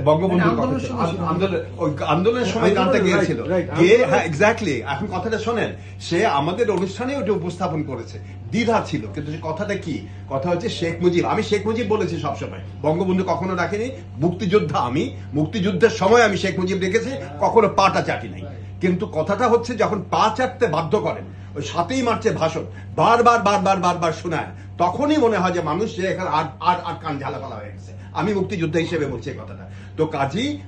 বঙ্গবন্ধুর মানে কথা আন্দোলনের ছিল। সময় আন- আন্দোলন ওই আন্দোলনের সময় গানটা গিয়েছিল। গিয়ে হ্যাঁ এক্স্যাক্টলি এখন কথাটা শোনেন। সে আমাদের অনুষ্ঠানে ওটা উপস্থাপন করেছে। দ্বিধা ছিল কিন্তু কথাটা কি? কথা হচ্ছে শেখ মুজিব। আমি শেখ মুজিব বলেছি সবসময়। বঙ্গবন্ধু কখনো রাখিনি মুক্তিযোদ্ধা আমি। মুক্তিযুদ্ধের সময় আমি শেখ মুজিব রেখেছি কখনো পাটা চাটি নাই। কিন্তু কথাটা হচ্ছে যখন পা চাটতে বাধ্য করেন ওই সাতই মার্চের ভাষণ বারবার বারবার বারবার শোনায়। তখনই মনে হয় যে মানুষ যে এখানে আর আর আর কান ঝালাপালা হয়ে গেছে। আমি মুক্তিযোদ্ধা হিসেবে বলছি এই কথাটা। তো কাজী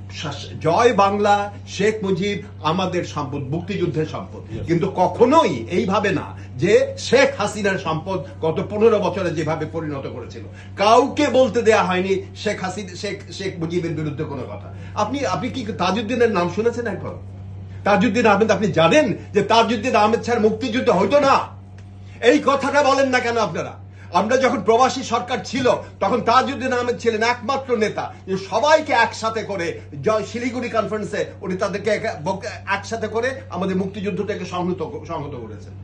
জয় বাংলা শেখ মুজিব আমাদের সম্পদ মুক্তিযুদ্ধের সম্পদ। কিন্তু কখনোই এইভাবে না যে শেখ হাসিনার সম্পদ গত পনেরো বছরে যেভাবে পরিণত করেছিল। কাউকে বলতে দেয়া হয়নি শেখ হাসিনা শেখ শেখ মুজিবের বিরুদ্ধে কোনো কথা। আপনি আপনি কি তাজউদ্দিনের নাম শুনেছেন একবার? তাজউদ্দিন আহমেদ আপনি জানেন যে তাজউদ্দিন আহমেদ স্যার মুক্তিযুদ্ধ হইতো না? এই কথাটা বলেন না কেন আপনারা? আমরা যখন প্রবাসী সরকার ছিল, তখন তাজউদ্দিন আহমেদ ছিলেন একমাত্র নেতা। যে সবাইকে একসাথে করে শিলিগুড়ি কনফারেন্সে উনি তাদেরকে একসাথে করে আমাদের মুক্তিযুদ্ধটাকে সংহত সংহত করেছেন।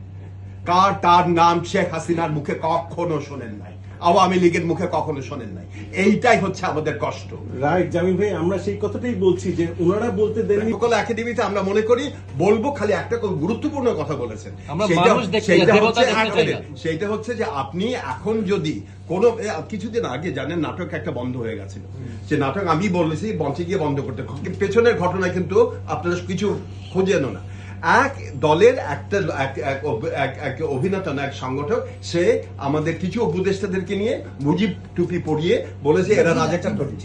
কার, তার নাম শেখ হাসিনার মুখে কখনো শোনেন নাই। আওয়ামী লীগের মুখে কখনো শোনেন নাই। এইটাই হচ্ছে আমাদের কষ্ট। রাইট জামিল ভাই আমরা সেই কথাটাই বলছি যে ওনারা বলতে দেননি। সকল একাডেমিতে আমরা মনে করি বলব খালি একটা খুব গুরুত্বপূর্ণ কথা বলেছেন। সেইটা- মানুষ দেখতে সেইটা চাই, দেবতা হচ্ছে-। সেইটা হচ্ছে যে আপনি এখন যদি কোনো কিছুদিন আগে জানেন নাটক একটা বন্ধ হয়ে গেছিল। যে নাটক আমি বলেছি মঞ্চে গিয়ে বন্ধ করতে। পেছনের ঘটনা কিন্তু আপনারা কিছু খোঁজেন না। এক দলের একটা এক- এক অভ- এক- এক অভিনেতা এক সংগঠক সে আমাদের কিছু উপদেষ্টাদেরকে নিয়ে মুজিব টুপি পরিয়ে বলেছে এরা রাজাকার ধরিয়ে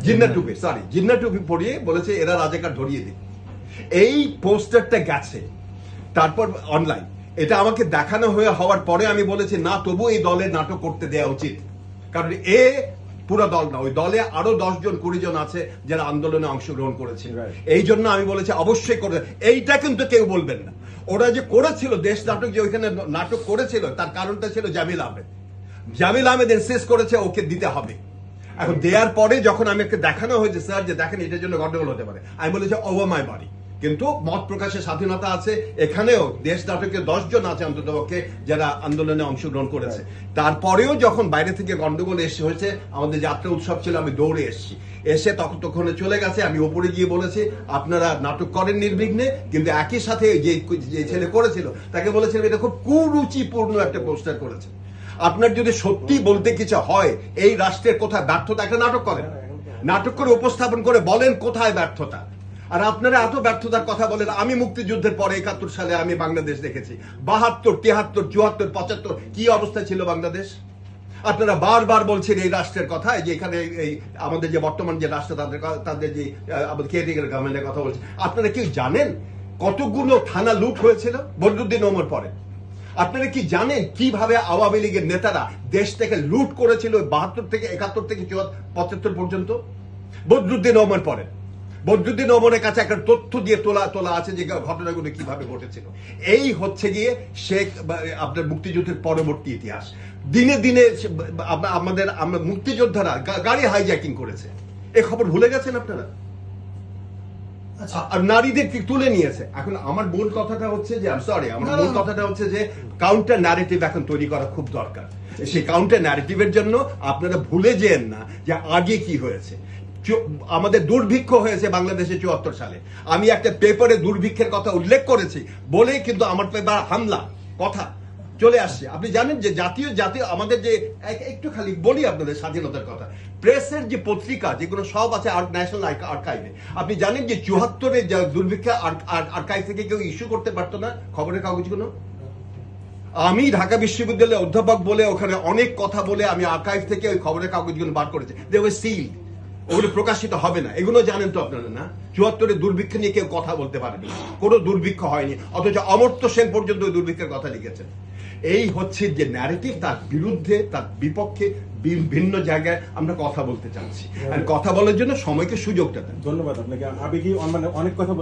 জিন্না টুপি। সরি জিন্না টুপি পরিয়ে বলেছে এরা রাজাকার ধরিয়ে দিন এই পোস্টারটা গেছে তারপর অনলাইন এটা আমাকে দেখানো হয়ে হওয়ার পরে আমি বলেছি না তবু এই দলের নাটক করতে দেওয়া উচিত। কারণ এ পুরো দল না ওই দলে আরও দশ জন কুড়ি জন আছে যারা আন্দোলনে অংশগ্রহণ করেছিল এই জন্য আমি বলেছি অবশ্যই করে এইটা কিন্তু কেউ বলবেন না। ওরা যে করেছিল দেশ নাটক যে ওইখানে নাটক করেছিল তার কারণটা ছিল জামিল আহমেদ। জামিল আহমেদ ইনসিস্ট করেছে ওকে দিতে হবে। এখন দেওয়ার পরে যখন আমি দেখানো হয়েছে স্যার যে দেখেন এটার জন্য গন্ডগোল হতে পারে। আমি বলেছি ওভার মাই বাড়ি কিন্তু মত প্রকাশের স্বাধীনতা আছে। এখানেও দেশ নাটকে দশজন আছে অন্ততপক্ষে যারা আন্দোলনে অংশগ্রহণ করেছে। তারপরেও যখন বাইরে থেকে গন্ডগোল এসে হয়েছে আমাদের যাত্রা উৎসব ছিল আমি দৌড়ে এসেছি। এসে তখন তখন চলে গেছে আমি ওপরে গিয়ে বলেছি আপনারা নাটক করেন নির্বিঘ্নে। কিন্তু একই সাথে যে যে ছেলে করেছিল তাকে বলেছিলাম এটা খুব কুরুচিপূর্ণ একটা পোস্টার করেছে। আপনার যদি সত্যি বলতে কিছু হয় এই রাষ্ট্রের কোথায় ব্যর্থতা? একটা নাটক করেন। নাটক করে উপস্থাপন করে বলেন কোথায় ব্যর্থতা। আর আপনারা এত ব্যর্থতার কথা বলেন, আমি মুক্তিযুদ্ধের পরে একাত্তর সালে আমি বাংলাদেশ দেখেছি। বাহাত্তর তিয়াত্তর চুয়াত্তর, পঁচাত্তর, কি অবস্থা ছিল বাংলাদেশ? আপনারা বারবার বলছেন এই রাষ্ট্রের কথা যে এখানে এই আমাদের যে বর্তমান যে রাষ্ট্র, তাদের তাদের যে আমাদের গভর্নমেন্টের কথা বলছে আপনারা কি জানেন কতগুলো থানা লুট হয়েছিল বদরুদ্দিন ওমর পরে? আপনারা কি জানেন কীভাবে আওয়ামী লীগের নেতারা দেশ থেকে লুট করেছিল বাহাত্তর থেকে একাত্তর থেকে পঁচাত্তর পর্যন্ত? বদরুদ্দিন ওমর পরে। বদরুদ্দিন ওমরের কাছে একটা তথ্য দিয়ে তোলা তোলা আছে যে ঘটনাগুলো কীভাবে ঘটেছিল। এই হচ্ছে গিয়ে শেখ আপনার মুক্তিযুদ্ধের পরবর্তী ইতিহাস। দিনে দিনে আমাদের আমরা মুক্তিযোদ্ধারা গাড়ি হাইজ্যাকিং করেছে। এ খবর ভুলে গেছেন আপনারা? আচ্ছা। আর নারীদের তুলে নিয়েছে? এখন আমার মূল কথাটা হচ্ছে যে সরি আমার মূল কথাটা হচ্ছে যে কাউন্টার ন্যারেটিভ এখন তৈরি করা খুব দরকার। সেই কাউন্টার ন্যারেটিভের জন্য আপনারা ভুলে যেন না যে আগে কি হয়েছে। আমাদের দুর্ভিক্ষ হয়েছে বাংলাদেশে চুয়াত্তর সালে। আমি একটা পেপারে দুর্ভিক্ষের কথা উল্লেখ করেছি, বলেই কিন্তু আমার পেপার হামলা। কথা। চলে আসছে। আপনি জানেন যে জাতীয় জাতীয় আমাদের যে এক- একটু খালি বলি আপনাদের স্বাধীনতার কথা। প্রেসের যে পত্রিকা, যেগুলো সব আছে ন্যাশনাল আর্কাইভে। আপনি জানেন যে চুয়াত্তরে দুর্ভিক্ষা আর্কাইভ থেকে কেউ ইস্যু করতে পারতো না? খবরের কাগজগুলো আমি ঢাকা বিশ্ববিদ্যালয়ের অধ্যাপক বলে ওখানে অনেক কথা বলে আমি আর্কাইভ থেকে ওই খবরের কাগজগুলো বার করেছি। দে ওয়ে সিল ওগুলো প্রকাশিত হবে না। এগুলো জানেন তো আপনারা, না? চুয়াত্তরে দুর্ভিক্ষ নিয়ে কেউ কথা বলতে পারেনি। কোনো দুর্ভিক্ষ হয়নি। অথচ অমর্ত্য সেন পর্যন্ত ওই দুর্ভিক্ষের কথা লিখেছেন। এই হচ্ছে যে ন্যারেটিভ তার বিরুদ্ধে, তার বিপক্ষে বিভিন্ন জায়গায় আমরা কথা বলতে চাচ্ছি। আর কথা বলার জন্য সময়কে সুযোগটা দেন। ধন্যবাদ আপনাকে। আবেগী মানে অনেক কথা